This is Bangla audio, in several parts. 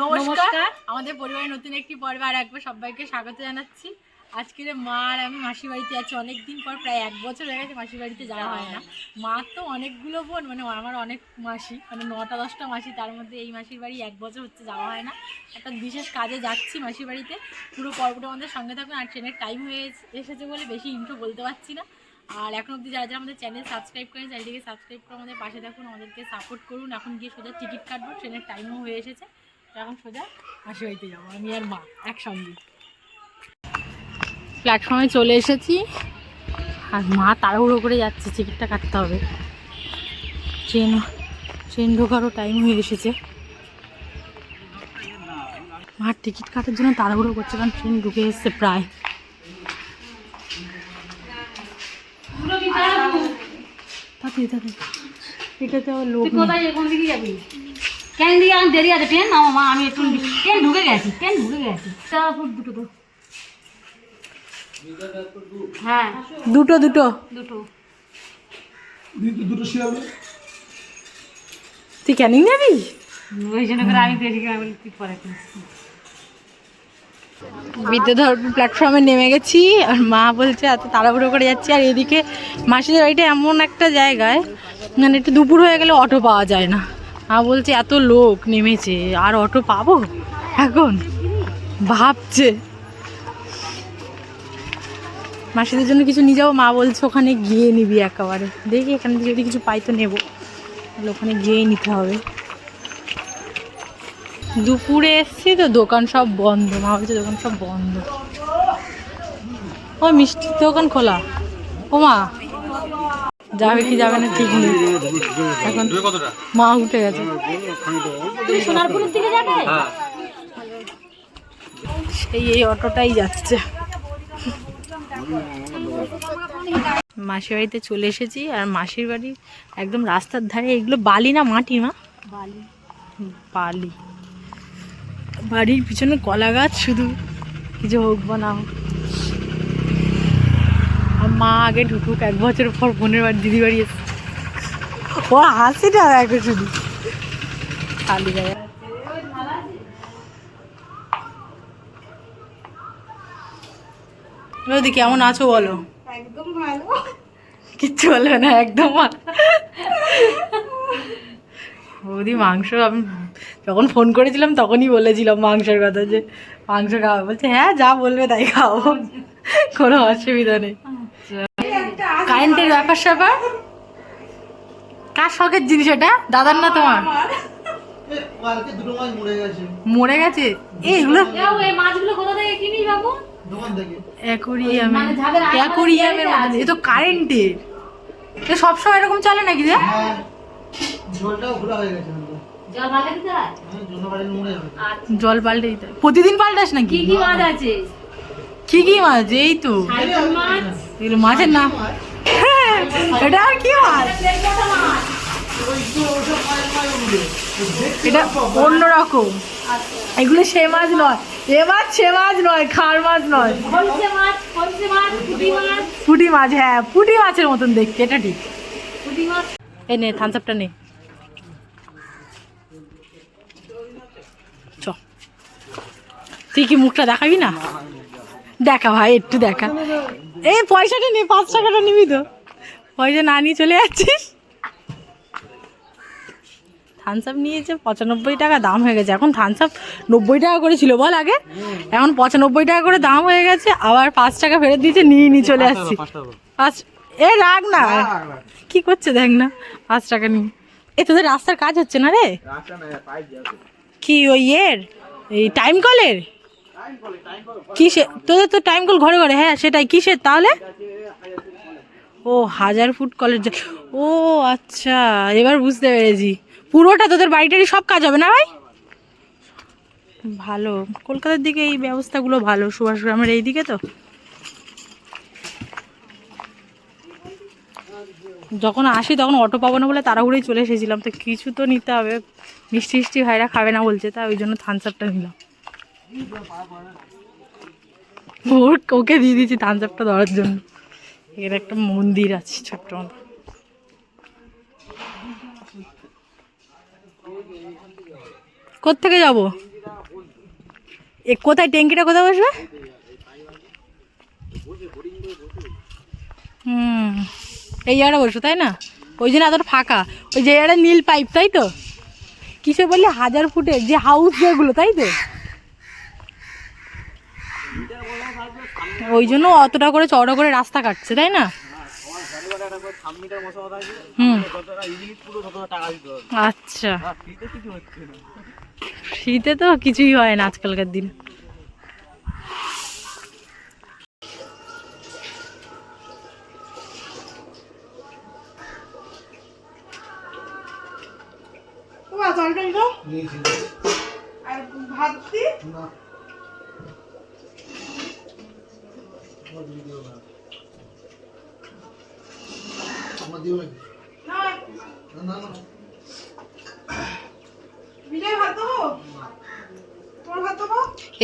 নমস্কার। আমাদের পরিবারের নতুন একটি পর্বে আর একবার সবাইকে স্বাগত জানাচ্ছি। আজকের মা আর আমি মাসির বাড়িতে আছি। অনেকদিন পর প্রায় এক বছর হয়ে গেছে মাসির বাড়িতে যাওয়া হয় না। মা তো অনেকগুলো বোন মানে আমার অনেক মাসি মানে নটা দশটা মাসি তার মধ্যে এই মাসির বাড়ি এক বছর হচ্ছে যাওয়া হয় না। একটা বিশেষ কাজে যাচ্ছি মাসির বাড়িতে। পুরো পর্বটা আমাদের সঙ্গে থাকুন। আর ট্রেনের টাইম হয়ে এসেছে বলে বেশি ইন্ট্রো বলতে পারছি না। আর এখন অবধি যারা যারা আমাদের চ্যানেল সাবস্ক্রাইব করেন চ্যানেলটিকে সাবস্ক্রাইব করে আমাদের পাশে থাকুন। আমাদেরকে সাপোর্ট করুন। এখন গিয়ে সোজা টিকিট কাটবো। ট্রেনের টাইমও হয়ে এসেছে। এখন সোজা মাসির বাড়িতে যাব আমি আর মা একসঙ্গে। প্ল্যাটফর্মে চলে এসেছি। আর মা তাড়াহুড়ো করে যাচ্ছে টিকিটটা কাটতে হবে। ট্রেন ট্রেন ঢোকারও টাইম হয়ে এসেছে। মার টিকিট কাটার জন্য তাড়াহুড়ো করছে কারণ ট্রেন ঢুকে এসছে প্রায়। তাড়াতাড়ি। তাড়াতাড়ি এটাতে আবার লোক কোথায় কোন দিকে যাবি? ট্রেন দিকে এখন দেরি আছে? ট্রেন আমার মা আমি একটু ট্রেন ঢুকে গেছি ট্রেন ঢুকে গেছি। ফুট দুটো তো। হ্যাঁ। দুটো দুটো। দুটো। দুটো শিয়াল। তুই ক্যানিং যাবি ওই জন্য করে আমি দেরি করে বলি, তুই পরে। বিদ্যাধর প্ল্যাটফর্মে নেমে গেছি আর মা বলছে এত তাড়াহুড়ো করে যাচ্ছি আর এদিকে মাসিদের বাড়িটা এমন একটা জায়গায় মানে একটু দুপুর হয়ে গেলে অটো পাওয়া যায় না। মা বলছে, এত লোক নেমেছে, আর অটো পাবো? এখন ভাবছে। মাসিদের জন্য কিছু নিয়ে যাব? মা বলছে, ওখানে গিয়ে নিবি একেবারে। দেখি এখানে যদি কিছু পাই তো নেব। তাহলে ওখানে গিয়েই নিতে হবে। দুপুরে এসছি তো, দোকান সব বন্ধ। মা বলছে, দোকান সব বন্ধ। ও মিষ্টির দোকান খোলা। ও মা যাবে কি যাবে না ঠিক নেই। এখন মা উঠে গেছে। সোনারপুরের দিকে যাবে? সেই এই অটোটাই যাচ্ছে। মাসির বাড়িতে চলে এসেছি আর মাসির বাড়ি একদম রাস্তার ধারে। এগুলো বালি না মাটি মা? বালি। বালি। বাড়ির পিছনে কলা গাছ শুধু কিছু হোক বা না হোক। মা আগে ঢুকুক এক বছর পর বোনের বাড়ি দিদি বাড়ি এসছে ও হাসিটা দেখো শুধু খালি জায়গা বৌদি কেমন আছো বলো? একদম ভালো। কিচ্ছু বলবে না একদম। বৌদি মাংস আমি যখন ফোন করেছিলাম তখনই বলেছিলাম মাংসের কথা যে মাংস খাওয়া। বলছে হ্যাঁ যা বলবে তাই খাও কোনো অসুবিধা নেই। কারেন্টের ব্যাপার স্যাপার? কার শখের জিনিস এটা? দাদার না তোমার? মরে গেছে। মরে গেছে এইগুলো যাও এই মাছগুলো কোথা থেকে কিনিস বাবু? দোকান থেকে অ্যাকোরিয়ামে মানে যাদের আলাদা অ্যাকোরিয়ামের মধ্যে। এ তো কারেন্টের। এ সবসময় এরকম চলে নাকি যে। জল হয়? আচ্ছা। জল পাল্টে দিতে প্রতিদিন পাল্টাস নাকি? কি কি মাছ আছে? কি মাছ, এই তো। এগুলো মাছের নাম এটা আর কি মাছ? এটা অন্যরকম। এগুলো সে মাছ নয়। এ মাছ সে মাছ নয়, খার মাছ নয়। পুঁটি মাছ হ্যাঁ পুঁটি মাছের মতন দেখতে, এটা ঠিক। এই নে থামসাপটা নে। চ। তুই কি মুখটা দেখাবি না? দেখা ভাই একটু দেখা। এই পয়সাটা নে পাঁচ টাকাটা নিবি তো। পয়সা না নিয়ে চলে যাচ্ছিস? থামসাপ নিয়েছে পঁচানব্বই টাকা দাম হয়ে গেছে। এখন থামসাপ নব্বই টাকা করে ছিল বল আগে। এখন পঁচানব্বই টাকা করে দাম হয়ে গেছে আবার পাঁচ টাকা ফেরত দিয়েছে নিয়ে নিয়ে চলে আসছি। পাঁচ এ রাখ না। কি করছে দেখ না পাঁচ টাকা নিয়ে। এ তোদের রাস্তার কাজ হচ্ছে না রে? কি ওই এর এই টাইম কলের কিসে তোদের তো টাইম কল ঘরে ঘরে হ্যাঁ সেটাই। কিসের তাহলে? ও, হাজার ফুট কলের ও আচ্ছা এবার বুঝতে পেরেছি। পুরোটা তোদের বাড়িটারই সব কাজ হবে না ভাই? ভালো। কলকাতার দিকে এই ব্যবস্থাগুলো ভালো, সুভাষ গ্রামের এই দিকে তো। যখন আসি তখন অটো পাবো না বলে তাড়াহুড়োই চলে এসেছিলাম, তো কিছু তো নিতে হবে। মিষ্টি মিষ্টি ভাইরা খাবে না বলছে, তা ওই জন্য থামস আপটা নিলাম। ওকে দিয়ে দিয়েছি থামস আপটা ধরার জন্য। এখানে একটা মন্দির আছে ছোট্ট মতো। কোত্থেকে যাব? এ, কোথায়? ট্যাঙ্কিটা কোথায় বসবে? হুম, এই জায়গাটা বসবো তাই না? ওই জন্য এতটা ফাঁকা। ওই জায়গাটা নীল পাইপ তাই তো? কিসে বললি হাজার ফুটের যে হাউস যেগুলো, তাই তো? ওই জন্য অতটা করে চওড়া করে রাস্তা কাটছে তাই না? হুম। আচ্ছা। শীতে তো কিছুই হয় না আজকালকার দিন। না। আমার না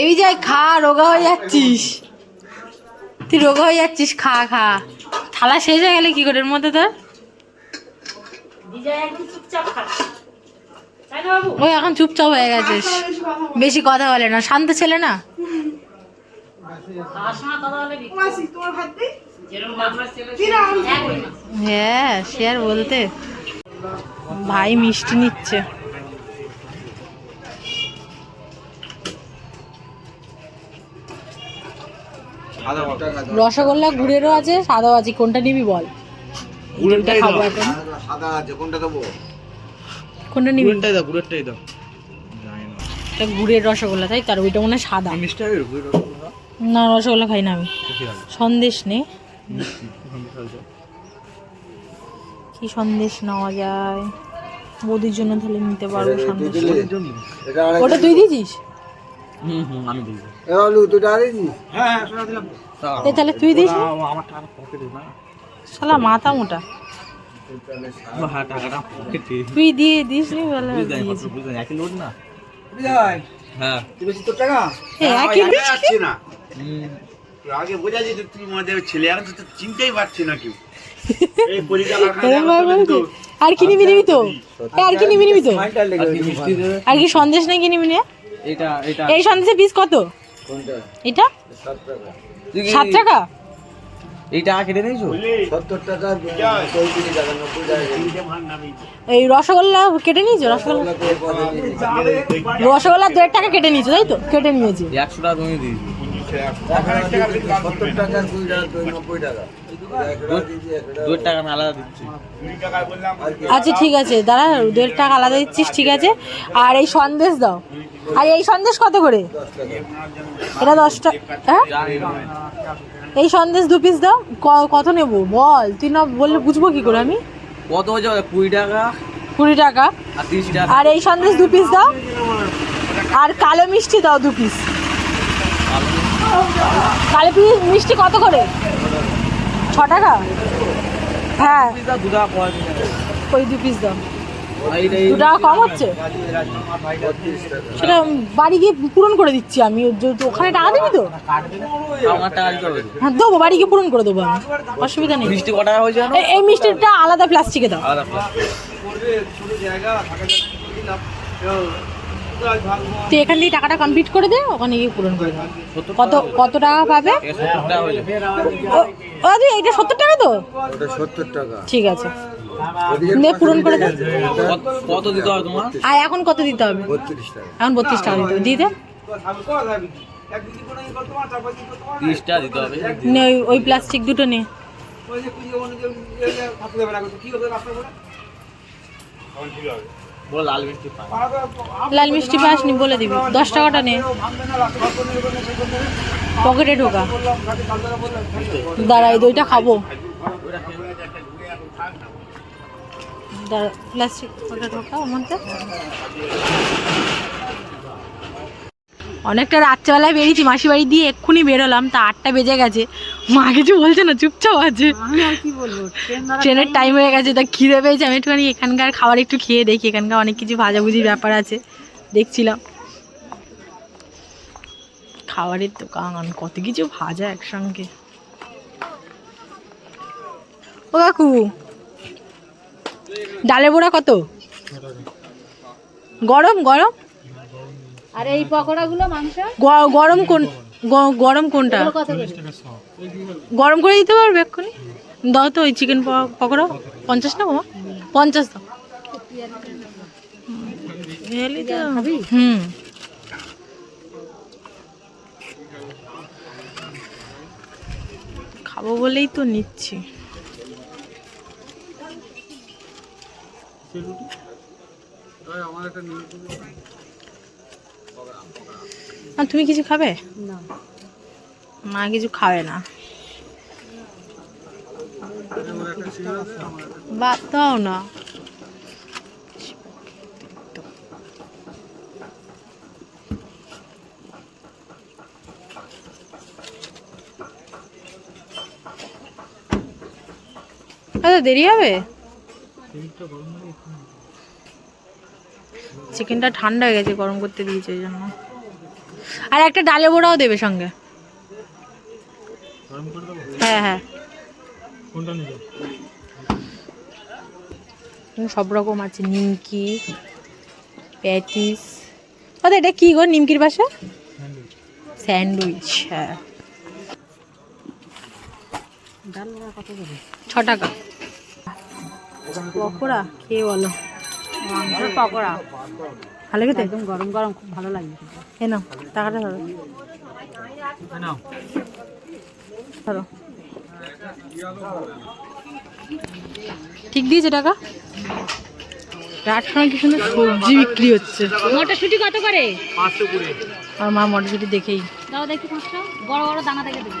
এই যাই খা রোগা হয়ে যাচ্ছিস। তুই রোগা হয়ে যাচ্ছিস খা খা। থালা শেষ হয়ে গেলে কি করে এর মধ্যে তোর? বিজয় ওই এখন চুপচাপ হয়ে গেছিস। বেশি কথা বলে না। শান্ত ছেলে না? হ্যাঁ সে আর বলতে। ভাই মিষ্টি নিচ্ছে। রসগোল্লা গুড়েরও আছে সাদাও আছে কোনটা নিবি বল? সাদা আছে কোনটা দেবো কোনটা নিবি? গুড়েরটাই দাও গুড়েরটাই দাও। এটা গুড়ের রসগোল্লা তাই তার ওইটা মনে হয় সাদা। মিষ্টি গুড়ের রসগোল্লা। না রসগোল্লা খাই না আমি। সন্দেশ নে কি সন্দেশ নেওয়া যায়? বৌদির জন্য তাহলে নিতে পারব সন্দেশ। ওটা তুই দিয়েছিস? হ্যাঁ হ্যাঁ তাহলে তুই দিস শালা মাথা মোটা। হ্যাঁ তুই দিয়ে দিস নি? বলে হ্যাঁ। তুই বেশি তোর টাকা? এ, একই না। আগে বোঝা যেত তুই মদের ছেলে এখন তো চিনতেই পারছি না কেউ? আর কি নিবি নিবি তো? আর কি নিবি নিবি তো? আর কি সন্দেশ নাকি নিবি নে এটা এটা। এই সন্দেশের পিস কত? এটা? সাত টাকা? এই টাকা কেটে নিয়েছো? সত্তর টাকা পঁয়ত্রিশ টাকা? নব্বই টাকা এই রসগোল্লা কেটে নিয়েছো? রসগোল্লা রসগোল্লা দেড় টাকা কেটে নিয়েছো তাই তো? কেটে নিয়েছি। একশো টাকা তুমি দিয়েছি। সত্তর টাকা কুড়ি টাকা নব্বই টাকা একশো টাকা দিয়েছি একশো টাকা। দুই টাকা আমি আলাদা দিচ্ছি। আচ্ছা ঠিক আছে দাঁড়া দেড় টাকা আলাদা দিচ্ছিস ঠিক আছে? আর এই সন্দেশ দাও। আর এই সন্দেশ কত করে? এটা দশ টাকা হ্যাঁ? এই সন্দেশ দু পিস দাও। কত নেব? বল তুই না বললে বুঝব কি করে আমি? কত বলো? কুড়ি টাকা। কুড়ি টাকা। আর এই সন্দেশ দু পিস দাও। আর কালো মিষ্টি দাও দু পিস কালো পিস মিষ্টি কত করে? ছ টাকা? হ্যাঁ। দু টাকা ওই দু পিস দাও। দু টাকা কম হচ্ছে? সেটা বাড়ি গিয়ে পূরণ করে দিচ্ছি আমি। ওখানে টাকা দিবি তো? হ্যাঁ দেবো বাড়ি গিয়ে পূরণ করে দেবো আমি। অসুবিধা নেই। মিষ্টি ক টাকা হয়েছে এই- মিষ্টিটা আলাদা প্লাস্টিকে দাও। তুই এখান থেকে টাকাটা কমপ্লিট করে দে ওখানে গিয়ে পূরণ করে কত কত টাকা পাবে? এটা ও- ও দি এইটা সত্তর টাকা তো? সত্তর টাকা। ঠিক আছে। নে পূরণ করে দে। কত- কত দিতে হবে তোমার? আর এখন কত দিতে হবে? টাকা। এখন বত্রিশ টাকা দিতে হবে। দিতে হবে। নে ওই প্লাস্টিক দুটো নে। লাল মিষ্টি পাই লাল মিষ্টি পাসনি বলে দিবি। দশ টাকাটা নে। পকেটে ঢোকা। দাঁড়াই দইটা খাব। প্লাস্টিক ওটা ঢোকা ওর মধ্যে অনেকটা রাত্রেবেলায় বেরিয়েছি মাসি বাড়ি দিয়ে এক্ষুনি বেরোলাম তা আটটা বেজে গেছে। মা কিছু বলছে না চুপচাপ আছে। ট্রেনের টাইম হয়ে গেছে তা খিদে পেয়েছে আমি একটুখানি এখানকার খাবার একটু খেয়ে দেখি এখানকার অনেক কিছু ভাজাভুজির ব্যাপার আছে দেখছিলাম। খাবারের দোকান কত কিছু ভাজা একসঙ্গে। ও কাকু ডালে বড়া কত? গরম গরম? আর এই পকোড়াগুলো মাংস? গরম কোন গরম কোনটা? গরম করে দিতে পারবে এক্ষুনি? দাও তো ওই চিকেন পকোড়া। পঞ্চাশ না বাবা পঞ্চাশ দাও। হুম। খাব বলেই তো নিচ্ছি। আর তুমি কিছু খাবে? না। মা কিছু খাবে না। বাদ দাও না। আচ্ছা দেরি হবে? চিকেনটা ঠান্ডা হয়ে গেছে গরম করতে দিয়েছে এই জন্য। আর একটা ডালে বড়াও দেবে সঙ্গে। হ্যাঁ হ্যাঁ। সব রকম আছে নিমকি প্যাটিস। আচ্ছা এটা কি গো নিমকির বাসা? স্যান্ডউইচ হ্যাঁ। ছ টাকা। পকোড়া? খেয়ে বলো। মাংসের পকোড়া। ভালো খেতে? একদম গরম গরম খুব ভালো খেতে। এ নাও টাকাটা ধরো। ধরো। ঠিক দিয়েছে টাকা? রাত সময় কি সুন্দর সবজি বিক্রি হচ্ছে। মটরশুঁটি কত করে? আর মা মটরশুটি দেখেই। দাও দেখি পাঁচটা বড় বড় দানা দেখে দেবো।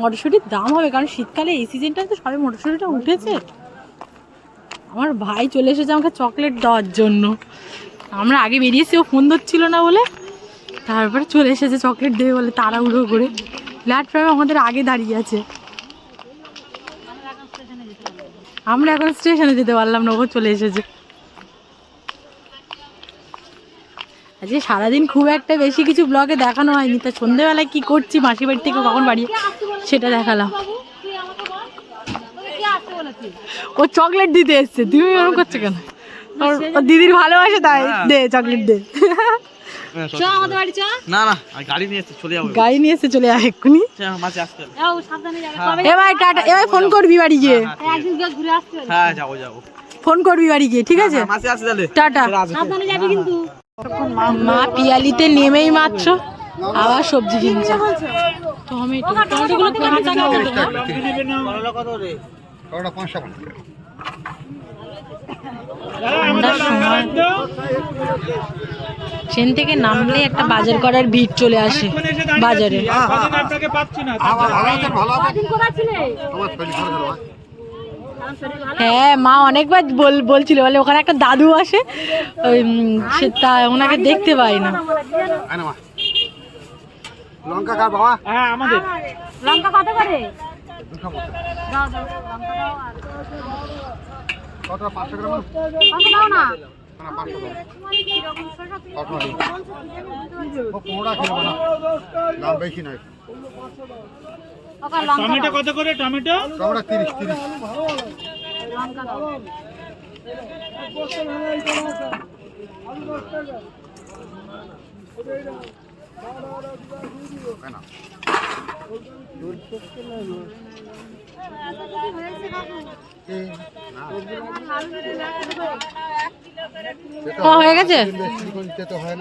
মটরশুটির দাম হবে, কারণ শীতকালে এই সিজনটায় তো সবে মটরশুটিটা উঠেছে। আমার ভাই চলে এসেছে আমাকে চকলেট দেওয়ার জন্য। আমরা আগে বেরিয়েছি, ও ফোন ধরছিল না বলে। তারপরে চলে এসেছে চকলেট দেবে বলে তাড়াহুড়ো করে। প্ল্যাটফর্মে আমাদের আগে দাঁড়িয়ে আছে। আমরা এখন স্টেশনে যেতে পারলাম না ও চলে এসেছে। আজকে সারাদিন খুব একটা বেশি কিছু ব্লগে দেখানো হয়নি তা সন্ধেবেলায় কি করছি মাসির বাড়ি থেকে কখন বাড়ি সেটা দেখালাম। ও চকলেট দিতে এসছে তুমি এরকম করছ কেন? দিদির ভালোবাসে তাই দে চকলেট দে। চ আমাদের বাড়ি চ না না গাড়ি নিয়ে এসে চলে যাব গাড়ি নিয়ে এসে চলে আয় এক্ষুনি। হ্যাঁ, মাঝে আসতে হবে। যাও সাবধানে যাবে। এবার টাটা এবার ফোন করবি বাড়ি গিয়ে। একদিন গিয়ে ঘুরে আসতে হবে। হ্যাঁ যাব যাব। ফোন করবি বাড়ি গিয়ে ঠিক আছে? মাঝে আসতে তাহলে। টাটা। সাবধানে যাবি কিন্তু। মা পিয়ালিতে নেমেই মাত্র। আবার সবজি কিনছে। টমেটো। টমেটোগুলো? ওটা সময়। ট্রেন থেকে নামলে একটা বাজার করার ভিড় চলে আসে বাজারে হ্যাঁ মা অনেকবার বল বলছিল বলে ওখানে একটা দাদু আসে সে তা ওনাকে দেখতে পাই না লঙ্কা কার বাবা কত করে। দাও দাও লঙ্কা দাও আর কতটা পাঁচশো গ্রাম না দাম বেশি নয়। ওকে কত করে টমেটো? টমেটো তিরিশ তিরিশ। লঙ্কা হয়ে গেছে? হয়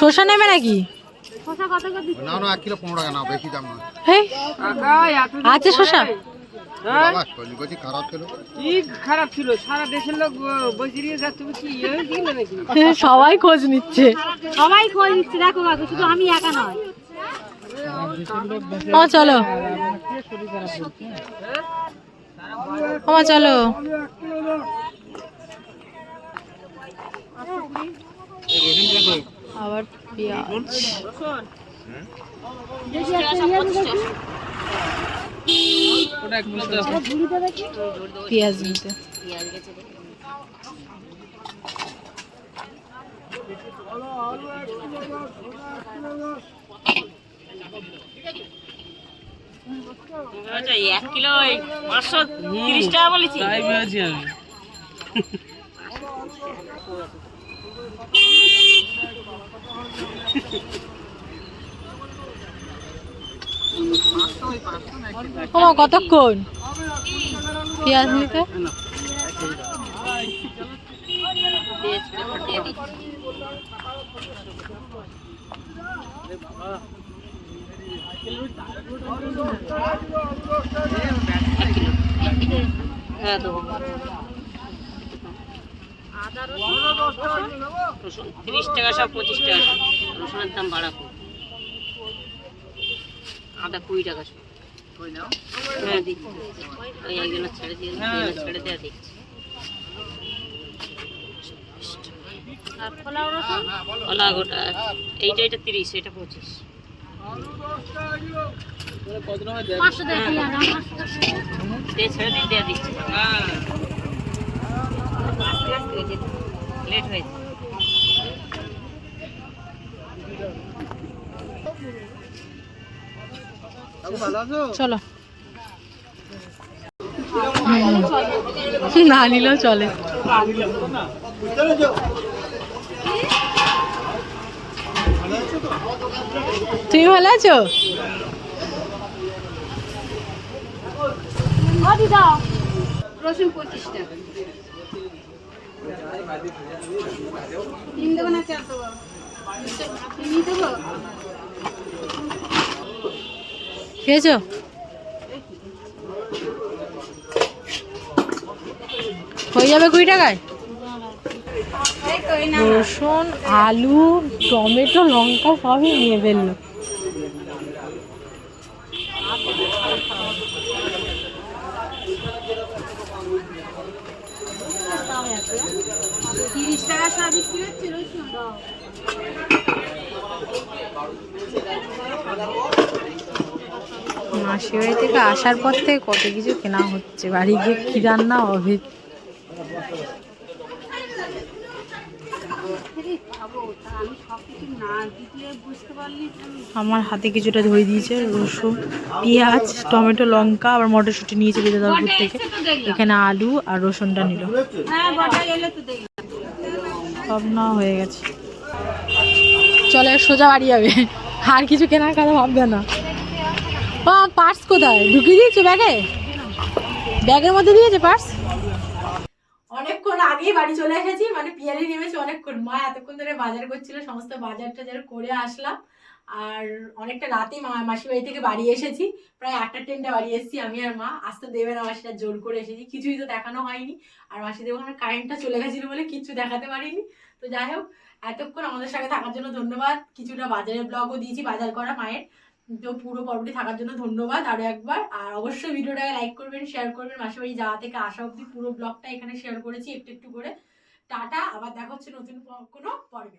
শসা নেবে নাকি? শসা কত করে দিচ্ছ না না এক কিলো পনেরো টাকা দাম না আছে শসা? খারাপ ছিল। কি খারাপ ছিল সারা দেশের লোক বসে দিয়ে যাচ্ছে কি হয়েছিল নাকি? সবাই খোঁজ নিচ্ছে। সবাই খোঁজ নিচ্ছে দেখো শুধু আমি একা নয়। ও চলো। ও চলো। আবার পেঁয়াজ। পেঁয়াজ নিতে। এক কিলো পাঁচশো তিরিশ টাকা বলেছি। তাই বলেছি আমি। ও কতক্ষণ? পেঁয়াজ নিতে? হ্যাঁ দেবো রসুন তিরিশ টাকা সব পঁচিশ টাকা সব। রসুনের দাম বাড়া খুব আদা কুড়ি টাকা সব। হ্যাঁ দিচ্ছি ওই একজনের ছেড়ে দিয়ে ছেড়ে দেওয়া কলা গোটা এইটা এটা তিরিশ এটা পঁচিশ। লেট হয়েছে চলো। না নিলেও চলে। তুমি ভালো আছো? দেবো? খেয়েছো? হয়ে যাবে কুড়ি টাকায়? রসুন আলু টমেটো লঙ্কা সবই নিয়ে ফেলল তিরিশ টাকা সব বিক্রি হচ্ছে রসুন? মাসি বাড়ি থেকে আসার পর থেকে কত কিছু কেনা হচ্ছে বাড়ি গিয়ে কি রান্না হবে খাব তা আমি সব কিছু না দিলে বুঝতে পারলি আমার হাতে কিছুটা ধরে দিয়েছে রসুন পেঁয়াজ টমেটো লঙ্কা আবার মটরশুঁটি নিয়েছে বেদাদারপুর থেকে। এখানে আলু আর রসুনটা নিল। হ্যাঁ সব না হয়ে গেছে। চলে সোজা বাড়ি যাবে। আর কিছু কেনার কথা ভাববে না। ও পার্স কোথায়? ঢুকিয়ে দিয়েছ ব্যাগে? ব্যাগের মধ্যে দিয়েছে পার্স? অনেকক্ষণ আগেই বাড়ি চলে এসেছি মানে পিয়ালি নেমেছি অনেকক্ষণ। মা এতক্ষণ ধরে বাজার করছিল, সমস্ত বাজার টাজার করে আসলাম। আর অনেকটা রাতেই মা মাসি বাড়ি থেকে বাড়ি এসেছি। প্রায় আটটা টেনটা বাড়ি এসেছি আমি আর মা। আসতে দেবে না মাসিটা জোর করে এসেছি। কিছুই তো দেখানো হয়নি। আর মাসিদের ওখানে কারেন্টটা চলে গেছিল বলে কিচ্ছু দেখাতে পারিনি। তো যাই হোক, এতক্ষণ আমাদের সঙ্গে থাকার জন্য ধন্যবাদ। কিছুটা বাজারের ব্লগও দিয়েছি, বাজার করা মায়ের। তো পুরো পর্বটি থাকার জন্য ধন্যবাদ আরও একবার। আর অবশ্যই ভিডিওটাকে লাইক করবেন শেয়ার করবেন। মাসে বাড়ি যাওয়া থেকে আসা অব্দি পুরো ব্লগটা এখানে শেয়ার করেছি একটু একটু করে। টাটা, আবার দেখা হচ্ছে নতুন কোনো পর্বে।